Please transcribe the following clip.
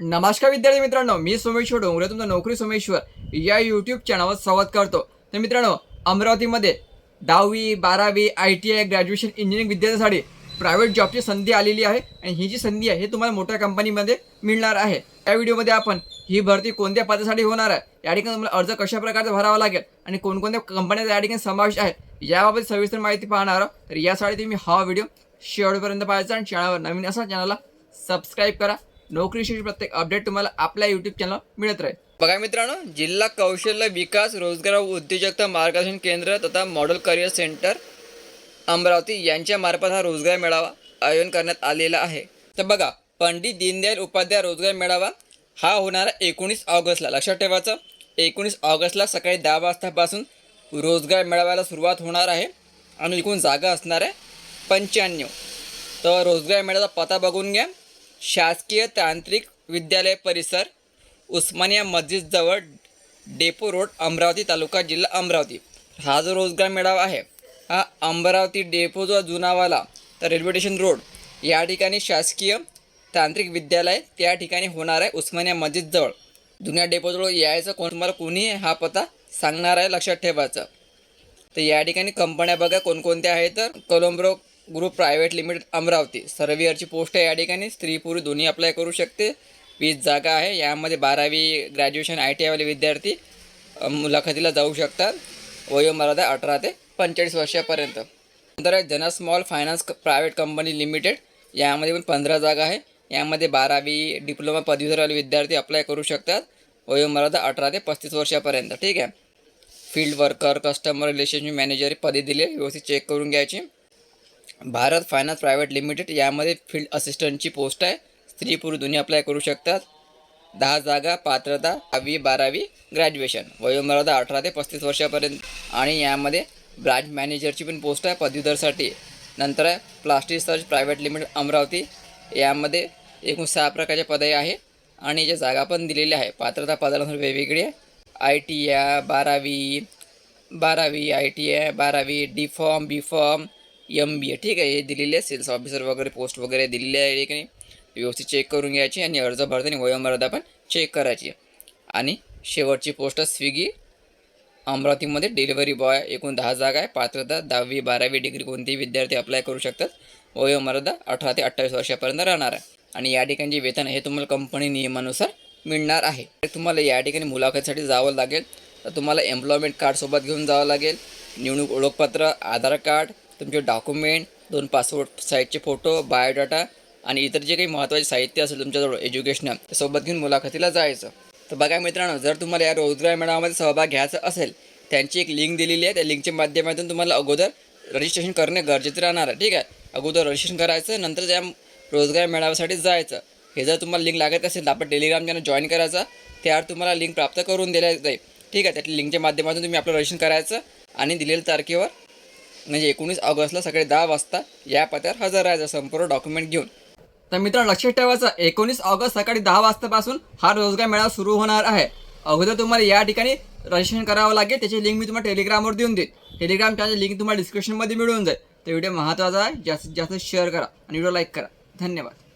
नमस्कार विद्यार्थी मित्रांनो मी सोमेश्वर डोंगरे तुमचा नोकरी सोमेश्वर या यूट्यूब चॅनलवर संवाद करतो. तर मित्रांनो अमरावतीमध्ये दहावी बारावी I T I graduation engineering विद्यार्थ्यांसाठी प्रायव्हेट जॉबची संधी आलेली आहे आणि ही जी संधी आहे हे तुम्हाला मोठ्या कंपनीमध्ये मिळणार आहे. या व्हिडिओमध्ये आपण ही भरती कोणत्या पदासाठी होणार आहे या ठिकाणी तुम्हाला अर्ज कशा प्रकारचा भरावा लागेल आणि कोणकोणत्या कंपन्याचा या ठिकाणी समावेश आहे याबाबत सविस्तर माहिती पाहणार आहोत. तर यासाठी तुम्ही हा व्हिडिओ शेवटपर्यंत पाहायचा आणि चॅनलवर नवीन असा चॅनलला सबस्क्राईब करा. नोकरीशी प्रत्येक अपडेट तुम्हाला आपल्या युट्यूब चॅनल मिळत राहील. बघा मित्रांनो जिल्हा कौशल्य विकास रोजगार व उद्योजकता मार्गदर्शन केंद्र तथा मॉडेल करिअर सेंटर अमरावती यांच्या मार्फत हा रोजगार मेळावा आयोजन करण्यात आलेला आहे. तर बघा पंडित दीनदयाल उपाध्याय रोजगार मेळावा हा होणारा एकोणीस ऑगस्टला. लक्षात ठेवायचं एकोणीस ऑगस्टला सकाळी दहा वाजतापासून रोजगार मेळाव्याला सुरुवात होणार आहे. आणि एकूण जागा असणार आहे पंच्याण्णव. तर रोजगार मेळाव्याचा पत्ता बघून घ्या. शासकीय तांत्रिक विद्यालय परिसर उस्मानिया मस्जिदजवळ डेपो रोड अमरावती तालुका जिल्हा अमरावती. हा जो रोजगार मेळावा आहे हा अमरावती डेपो जो जुनावाला तर रेल्वे स्टेशन रोड या ठिकाणी शासकीय तांत्रिक विद्यालय त्या ठिकाणी होणार आहे उस्मानिया मस्जिदजवळ. जुन्या डेपोजवळ यायचं कोण तुम्हाला कोणी हा पत्ता सांगणार आहे लक्षात ठेवायचं. तर या ठिकाणी कंपन्या बघा कोणकोणत्या आहेत. तर कोलंब्रो ग्रुप प्रायव्हेट लिमिटेड अमरावती. सर्वियरची पोस्ट आहे या ठिकाणी. स्त्री पुरुष दोन्ही अप्लाय करू शकते. वीस जागा आहे. यामध्ये बारावी ग्रॅज्युएशन आय टी आयवाले विद्यार्थी मुलाखतीला जाऊ शकतात. वयोमर्यादा अठरा ते पंचेचाळीस वर्षापर्यंत. नंतर आहे Jana small finance private company limited. यामध्ये पण पंधरा जागा आहे. यामध्ये बारावी डिप्लोमा पदवीधरवाले विद्यार्थी अप्लाय करू शकतात. वयोमर्यादा अठरा ते पस्तीस वर्षापर्यंत. ठीक आहे? Field worker customer relationship manager पदे दिले व्यवस्थित चेक करून घ्यायची. भारत फायनान्स प्रायव्हेट लिमिटेड यामध्ये फील्ड असिस्टंटची पोस्ट आहे. स्त्री पुरुष दोन्ही अप्लाय करू शकतात. दहा जागा पात्रता दहावी बारावी ग्रॅज्युएशन वयोमर्यादा अठरा ते पस्तीस वर्षापर्यंत. आणि यामध्ये ब्रांच मॅनेजरची पण पोस्ट आहे पदवीधरसाठी. नंतर आहे plastic search private limited Amravati. यामध्ये एकूण सहा प्रकारच्या पदे आहे. आणि याच्या जागा पण दिलेल्या आहे. पात्रता पदानुसार वेगवेगळी आहे. आय टी आय बारावी बारावी आय टी आय बारावी D pharm B pharm M B A ठीक आहे हे दिलेले आहे सेल्स ऑफिसर वगैरे पोस्ट वगैरे दिलेली आहे की नाही व्यवस्थित चेक करून घ्यायची आणि अर्ज भरताना वयोमर्यादा पण चेक करायची. आणि शेवटची पोस्ट स्विगी अमरावतीमध्ये. डिलिव्हरी बॉय एकूण दहा जागा आहे. पात्रता दहावी बारावी डिग्री कोणतेही विद्यार्थी अप्लाय करू शकतात. वयोमर्यादा अठरा ते अठ्ठावीस वर्षापर्यंत राहणार आहे. आणि या ठिकाणी जे वेतन आहे हे तुम्हाला कंपनी नियमानुसार मिळणार आहे. तर तुम्हाला या ठिकाणी मुलाखतीसाठी जावं लागेल. तर तुम्हाला एम्प्लॉयमेंट कार्डसोबत घेऊन जावं लागेल. निवडणूक ओळखपत्र आधार कार्ड तुमचे डॉक्युमेंट दोन पासपोर्ट साईजचे फोटो बायोडाटा आणि इतर जे काही महत्त्वाचे साहित्य असेल तुमच्याजवळ एज्युकेशनल ते सोबत घेऊन मुलाखतीला जायचं. तर बघा मित्रांनो जर तुम्हाला या रोजगार मेळाव्यामध्ये सहभाग घ्यायचा असेल त्यांची एक लिंक दिलेली आहे. त्या लिंकच्या माध्यमातून तुम्हाला अगोदर रजिस्ट्रेशन करणे गरजेचं राहणार आहे. ठीक आहे? अगोदर रजिस्ट्रेशन करायचं नंतर त्या रोजगार मेळाव्यासाठी जायचं. हे जर तुम्हाला लिंक लागत असेल तर आपण टेलिग्राम चॅनल जॉईन करायचा. त्यावर तुम्हाला लिंक प्राप्त करून दिल्या जाईल ठीक आहे? त्या लिंकच्या माध्यमातून तुम्ही आपलं रजिस्ट्रेशन करायचं आणि दिलेल्या तारखेवर म्हणजे एकोणीस ऑगस्टला सकाळी दहा वाजता या पत्यावर हजर राहायचं संपूर्ण डॉक्युमेंट घेऊन. तर मित्रांनो लक्षात ठेवायचं एकोणीस ऑगस्ट सकाळी दहा वाजतापासून हा रोजगार मेळावा सुरू होणार आहे. अगोदर तुम्हाला या ठिकाणी रजिस्ट्रेशन करावं लागेल त्याची लिंक मी तुम्हाला टेलिग्रामवर देऊन देईन. टेलिग्राम चॅनल लिंक तुम्हाला डिस्क्रिप्शनमध्ये मिळून जाईल. तर व्हिडिओ महत्त्वाचा आहे जास्तीत जास्त शेअर करा आणि व्हिडिओ लाईक करा. धन्यवाद.